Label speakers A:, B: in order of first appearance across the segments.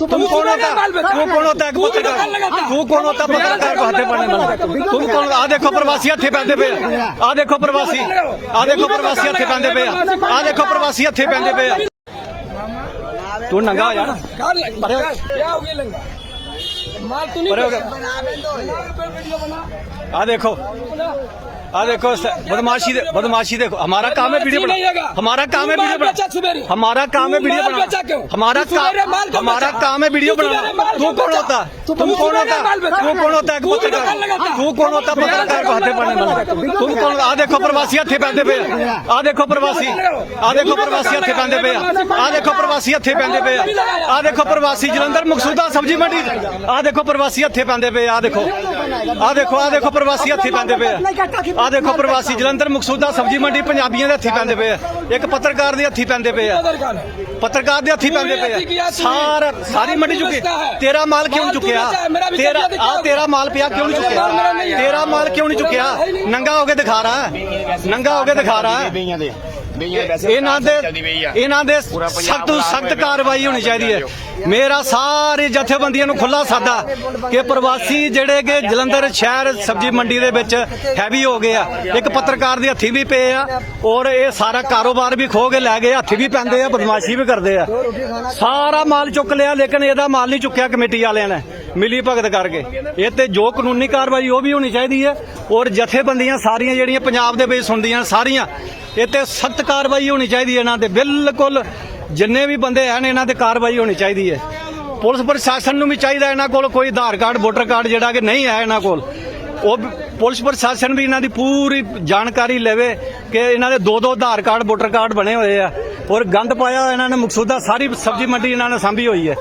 A: तुम कौन होता तू कौन होता है पत्रकार तू कौन होता पत्रकार को हाथे पड़ने वाला तुम कौन आ देखो प्रवासी हथे पैंदे पे आ देखो प्रवासी आ देखो प्रवासी हथे पैंदे पे आ देखो प्रवासी हथे पैंदे पे तू नंगा हो जा ना
B: कार लग
A: परे हो।
B: क्या हो गया लंगा माल तू नहीं
A: परे हो गया।
B: वीडियो बना
A: आ देखो आ देखो स- बदमाशी दे, बदमाशी देखो हमारा काम है वीडियो
B: नहीं होगा।
A: बना हमारा काम है
B: तू
A: वीडियो
B: माल बेचा
A: बना
B: सुबेरे।
A: हमारा काम है
B: तू
A: वीडियो
B: माल
A: बना
B: बेचा क्यों?
A: हमारा
B: तू सुबेरे माल
A: काम
B: क्यों
A: हमारा
B: बेचा?
A: काम है वीडियो
B: तू सुबेरे
A: बनाना
B: माल
A: तू
B: क्यों
A: कौन
B: बेचा?
A: होता
B: तू
A: तुम कौन
B: सुबेरे
A: होता
B: माल बेचा?
A: तू कौन होता है
B: तू भी तो
A: पत्रकार
B: कर लगाता।
A: तू कौन होता पत्रकार को हाथे पड़ने वाला तुम कौन आ देखो प्रवासी हथे पैंदे पे आ देखो प्रवासी आ देखो प्रवासी हथे पैंदे पे आ देखो प्रवासी हथे पैंदे पे आ देखो प्रवासी जलंधर मकसूदा सब्जी मंडी ਆ ਦੇਖੋ ਪ੍ਰਵਾਸੀ ਹੱਥੇ ਪੈਂਦੇ ਪਏ ਆ ਦੇਖੋ। ਆ ਦੇਖੋ ਆ ਦੇਖੋ ਪ੍ਰਵਾਸੀ ਹੱਥੇ ਪੈਂਦੇ ਪਏ ਆ। ਦੇਖੋ ਪ੍ਰਵਾਸੀ ਜਲੰਧਰ ਮਕਸੂਦਾ ਸਬਜ਼ੀ ਮੰਡੀ ਪੰਜਾਬੀਆਂ ਦੇ ਹੱਥੀ ਪੈਂਦੇ ਪਏ ਆ। ਇੱਕ ਪੱਤਰਕਾਰ ਦੇ ਹੱਥੀ ਪੈਂਦੇ ਪਏ ਆ। ਪੱਤਰਕਾਰ ਦੇ ਹੱਥੀ ਪੈਂਦੇ ਪਏ ਆ। ਸਾਰ ਸਾਰੀ ਮੰਡੀ ਚੁੱਕੀ। ਤੇਰਾ ਮਾਲ ਕਿਉਂ ਨਹੀਂ ਚੁੱਕਿਆ? ਤੇਰਾ ਆ ਤੇਰਾ ਮਾਲ ਪਿਆ ਕਿਉਂ ਨਹੀਂ ਚੁੱਕਿਆ? ਤੇਰਾ ਮਾਲ ਕਿਉਂ ਨਹੀਂ ਚੁੱਕਿਆ? ਨੰਗਾ ਹੋ ਕੇ ਦਿਖਾ ਰਹਾ। ਨੰਗਾ ਹੋ ਕੇ ਦਿਖਾ ਰਹਾ। ਇਹਨਾਂ ਦੇ ਇਹਨਾਂ ਦੇ ਸਖਤ ਤੋਂ ਸਖਤ ਕਾਰਵਾਈ ਹੋਣੀ ਚਾਹੀਦੀ ਹੈ। ਮੇਰਾ ਸਾਰੇ ਜਥੇਬੰਦੀਆਂ ਨੂੰ ਖੁੱਲਾ ਸਾਦਾ ਕਿ ਪ੍ਰਵਾਸੀ ਜਿਹੜੇ ਕਿ ਜਲੰਧਰ ਸ਼ਹਿਰ ਸਬਜ਼ੀ ਮੰਡੀ ਦੇ ਵਿੱਚ ਹੈਵੀ ਹੋ ਗਏ ਆ। ਇੱਕ ਪੱਤਰਕਾਰ ਦੇ ਹੱਥੀ ਵੀ ਪਏ ਆ ਔਰ ਇਹ ਸਾਰਾ ਕਾਰੋਬਾਰ ਵੀ ਖੋ ਕੇ ਲੈ ਗਏ ਹੱਥੀ ਵੀ ਪੈਂਦੇ ਆ ਬਦਮਾਸ਼ੀ ਵੀ ਕਰਦੇ ਆ। ਸਾਰਾ ਮਾਲ ਚੁੱਕ ਲਿਆ ਲੇਕਿਨ ਇਹਦਾ ਮਾਲ ਨਹੀਂ ਚੁੱਕਿਆ ਕਮੇਟੀ ਵਾਲਿਆਂ ਨੇ। ਮਿਲੀ ਭਗਤ ਕਰਕੇ। ਇਹ ਤੇ ਜੋ ਕਾਨੂੰਨੀ ਕਾਰਵਾਈ ਉਹ ਵੀ ਹੋਣੀ ਚਾਹੀਦੀ ਹੈ ਔਰ ਜਥੇਬੰਦੀਆਂ ਸਾਰੀਆਂ ਜਿਹੜੀਆਂ ਪੰਜਾਬ ਦੇ ਵਿੱਚ ਸੁਣਦੀਆਂ ਸਾਰੀਆਂ, ਇਹ ਤੇ ਸਖਤ ਕਾਰਵਾਈ ਹੋਣੀ ਚਾਹੀਦੀ ਹੈ ਇਹਨਾਂ ਤੇ। ਬਿਲਕੁਲ ਜਿੰਨੇ ਵੀ ਬੰਦੇ ਹਨ ਇਹਨਾਂ ਤੇ ਕਾਰਵਾਈ ਹੋਣੀ ਚਾਹੀਦੀ ਹੈ। ਪੁਲਿਸ ਪ੍ਰਸ਼ਾਸਨ ਨੂੰ ਵੀ ਚਾਹੀਦਾ ਇਹਨਾਂ ਕੋਲ ਕੋਈ ਆਧਾਰ ਕਾਰਡ, ਵੋਟਰ ਕਾਰਡ ਜਿਹੜਾ ਕਿ ਨਹੀਂ ਹੈ ਇਹਨਾਂ ਕੋਲ। ਉਹ ਪੁਲਿਸ ਪ੍ਰਸ਼ਾਸਨ ਵੀ ਇਹਨਾਂ ਦੀ ਪੂਰੀ ਜਾਣਕਾਰੀ ਲਵੇ ਕਿ ਇਹਨਾਂ ਦੇ ਦੋ ਦੋ ਆਧਾਰ ਕਾਰਡ, ਵੋਟਰ ਕਾਰਡ ਬਣੇ ਹੋਏ ਆ। ਔਰ ਗੰਦ ਪਾਇਆ ਇਹਨਾਂ ਨੇ, ਮਕਸੂਦਾ ਸਾਰੀ ਸਬਜ਼ੀ ਮੰਡੀ ਇਹਨਾਂ ਨੇ ਸਾਂਭੀ ਹੋਈ ਹੈ।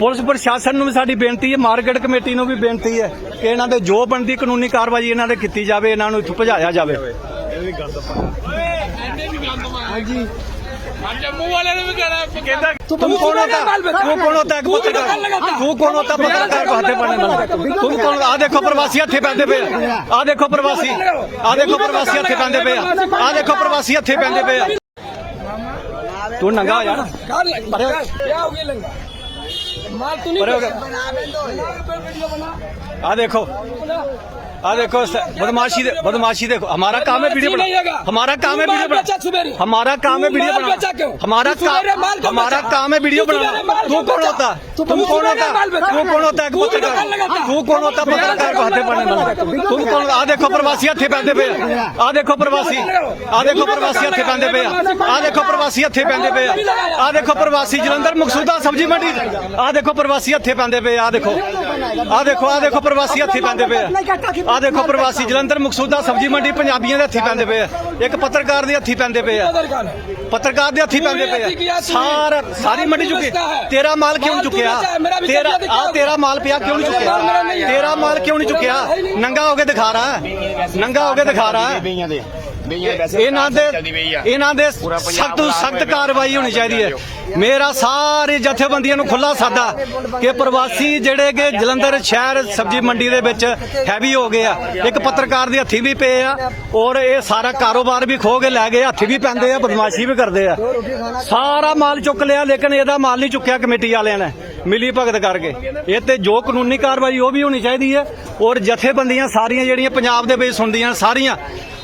A: ਪੁਲਿਸ ਪ੍ਰਸ਼ਾਸਨ ਨੂੰ ਵੀ ਸਾਡੀ ਬੇਨਤੀ ਹੈ ਮਾਰਕੀਟ ਕਮੇਟੀ ਨੂੰ ਵੀ ਬੇਨਤੀ ਹੈ ਕਿ ਇਹਨਾਂ ਦੇ ਜੋ ਬਣਦੀ ਕਾਨੂੰਨੀ ਕਾਰਵਾਈ ਇਹਨਾਂ ਦੇ ਕੀਤੀ ਜਾਵੇ ਇਹਨਾਂ ਨੂੰ ਇੱਥੋਂ ਭਜਾਇਆ ਜਾਵੇ
B: जम्मू वाले ने भी कहा
A: ਕਹਿੰਦਾ तुम कौन होता तू कौन होता है पत्रकार तू कौन होता पत्रकार को हाथे पड़ने वाला तुम कौन आ देखो प्रवासी हथे पैंदे पे आ देखो प्रवासी आ देखो प्रवासी हथे पैंदे पे आ देखो प्रवासी हथे पैंदे पे तू नंगा हो जा ना
B: कार लग
A: परे हो।
B: क्या हो गया लंगा माल तू नहीं
A: परे हो
B: बेचा? वीडियो बना
A: आ देखो आ देखो स- बदमाशी दे, बदमाशी देखो हमारा काम है वीडियो
B: नहीं होगा।
A: बना हमारा काम है
B: तू
A: वीडियो
B: माल बेचा
A: बना
B: सुबेरे।
A: हमारा काम है
B: तू
A: वीडियो
B: माल
A: बना
B: बेचा क्यों?
A: हमारा
B: तू सुबेरे माल
A: काम
B: क्यों
A: हमारा
B: बेचा?
A: काम है वीडियो
B: तू सुबेरे
A: बनाना
B: माल
A: तू
B: क्यों
A: कौन
B: बेचा?
A: होता
B: तू
A: तुम कौन
B: सुबेरे
A: होता
B: माल बेचा?
A: तू कौन होता है
B: तू भी तो कर
A: पत्रकार
B: लगाता।
A: तू कौन होता पत्रकार को हाथे पड़ने वाला तुम कौन आ देखो प्रवासी हथे पैंदे पे आ देखो प्रवासी आ देखो प्रवासी हथे पैंदे पे आ देखो प्रवासी हथे पैंदे पे आ देखो प्रवासी जलंधर मकसूदा सब्जी मंडी आ देखो प्रवासी हथे पैंदे पे आ देखो ਆ ਦੇਖੋ ਆ ਦੇਖੋ ਪ੍ਰਵਾਸੀ ਹੱਥੀ ਪੈਂਦੇ ਪਏ ਆ। ਦੇਖੋ ਪ੍ਰਵਾਸੀ ਜਲੰਧਰ ਮਕਸੂਦਾ ਸਬਜ਼ੀ ਮੰਡੀ ਪੰਜਾਬੀਆਂ ਦੇ ਹੱਥੀ ਪੈਂਦੇ ਪਏ ਇੱਕ ਪੱਤਰਕਾਰ ਦੇ ਹੱਥੀ ਪੈਂਦੇ ਪਏ ਆ। ਪੱਤਰਕਾਰ ਦੇ ਹੱਥੀ ਪੈਂਦੇ ਪਏ ਸਾਰ ਸਾਰੀ ਮੰਡੀ ਚੁੱਕੀ। ਤੇਰਾ ਮਾਲ ਕਿਉਂ ਨਹੀਂ ਚੁੱਕਿਆ? ਤੇਰਾ ਆ ਤੇਰਾ ਮਾਲ ਪਿਆ ਕਿਉਂ ਨਹੀਂ ਚੁੱਕਿਆ? ਤੇਰਾ ਮਾਲ ਕਿਉਂ ਨਹੀਂ ਚੁੱਕਿਆ? ਨੰਗਾ ਹੋ ਕੇ ਦਿਖਾ ਰਹਾ। ਨੰਗਾ ਹੋ ਕੇ ਦਿਖਾ ਰਹਾ। ਇਹਨਾਂ ਦੇ ਇਹਨਾਂ ਦੇ ਸਖਤ ਤੋਂ ਸਖਤ ਕਾਰਵਾਈ ਹੋਣੀ ਚਾਹੀਦੀ ਹੈ। ਮੇਰਾ ਸਾਰੇ ਜਥੇਬੰਦੀਆਂ ਨੂੰ ਖੁੱਲਾ ਸਾਦਾ ਕਿ ਪ੍ਰਵਾਸੀ ਜਿਹੜੇ ਕਿ ਜਲੰਧਰ ਸ਼ਹਿਰ ਸਬਜ਼ੀ ਮੰਡੀ ਦੇ ਵਿੱਚ ਹੈਵੀ ਹੋ ਗਏ ਆ। ਇੱਕ ਪੱਤਰਕਾਰ ਦੇ ਹੱਥੀ ਵੀ ਪਏ ਆ ਔਰ ਇਹ ਸਾਰਾ ਕਾਰੋਬਾਰ ਵੀ ਖੋ ਕੇ ਲੈ ਗਏ ਹੱਥੀ ਵੀ ਪੈਂਦੇ ਆ ਬਦਮਾਸ਼ੀ ਵੀ ਕਰਦੇ ਆ। ਸਾਰਾ ਮਾਲ ਚੁੱਕ ਲਿਆ ਲੇਕਿਨ ਇਹਦਾ ਮਾਲ ਨਹੀਂ ਚੁੱਕਿਆ ਕਮੇਟੀ ਵਾਲਿਆਂ ਨੇ। ਮਿਲੀ ਭਗਤ ਕਰਕੇ। ਇਹ ਤੇ ਜੋ ਕਾਨੂੰਨੀ ਕਾਰਵਾਈ ਉਹ ਵੀ ਹੋਣੀ ਚਾਹੀਦੀ ਹੈ ਔਰ ਜਥੇਬੰਦੀਆਂ ਸਾਰੀਆਂ ਜਿਹੜੀਆਂ ਪੰਜਾਬ ਦੇ ਵਿੱਚ ਹੁੰਦੀਆਂ ਸਾਰੀਆਂ,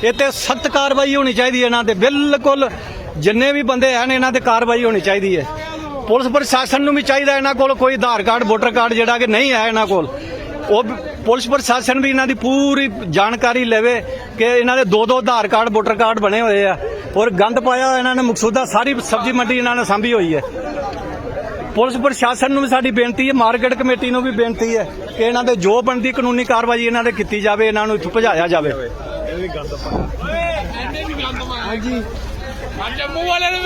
A: ਇਹ ਤੇ ਸਖਤ ਕਾਰਵਾਈ ਹੋਣੀ ਚਾਹੀਦੀ ਹੈ ਇਹਨਾਂ ਤੇ। ਬਿਲਕੁਲ ਜਿੰਨੇ ਵੀ ਬੰਦੇ ਹਨ ਇਹਨਾਂ ਤੇ ਕਾਰਵਾਈ ਹੋਣੀ ਚਾਹੀਦੀ ਹੈ। ਪੁਲਿਸ ਪ੍ਰਸ਼ਾਸਨ ਨੂੰ ਵੀ ਚਾਹੀਦਾ ਇਹਨਾਂ ਕੋਲ ਕੋਈ ਆਧਾਰ ਕਾਰਡ, ਵੋਟਰ ਕਾਰਡ ਜਿਹੜਾ ਕਿ ਨਹੀਂ ਹੈ ਇਹਨਾਂ ਕੋਲ। ਉਹ ਪੁਲਿਸ ਪ੍ਰਸ਼ਾਸਨ ਵੀ ਇਹਨਾਂ ਦੀ ਪੂਰੀ ਜਾਣਕਾਰੀ ਲਵੇ ਕਿ ਇਹਨਾਂ ਦੇ ਦੋ ਦੋ ਆਧਾਰ ਕਾਰਡ, ਵੋਟਰ ਕਾਰਡ ਬਣੇ ਹੋਏ ਆ। ਔਰ ਗੰਦ ਪਾਇਆ ਇਹਨਾਂ ਨੇ, ਮਕਸੂਦਾ ਸਾਰੀ ਸਬਜ਼ੀ ਮੰਡੀ ਇਹਨਾਂ ਨੇ ਸਾਂਭੀ ਹੋਈ ਹੈ। ਪੁਲਿਸ ਪ੍ਰਸ਼ਾਸਨ ਨੂੰ ਵੀ ਸਾਡੀ ਬੇਨਤੀ ਹੈ ਮਾਰਕੀਟ ਕਮੇਟੀ ਨੂੰ ਵੀ ਬੇਨਤੀ ਹੈ ਕਿ ਇਹਨਾਂ ਦੇ ਜੋ ਬਣਦੀ ਕਾਨੂੰਨੀ ਕਾਰਵਾਈ ਇਹਨਾਂ ਦੇ ਕੀਤੀ ਜਾਵੇ ਇਹਨਾਂ ਨੂੰ ਇੱਥੋਂ ਭਜਾਇਆ ਜਾਵੇ।
B: ਹਾਂਜੀ। ਸਾਡੇ ਮੂੰਹ ਵਾਲੇ ਨੂੰ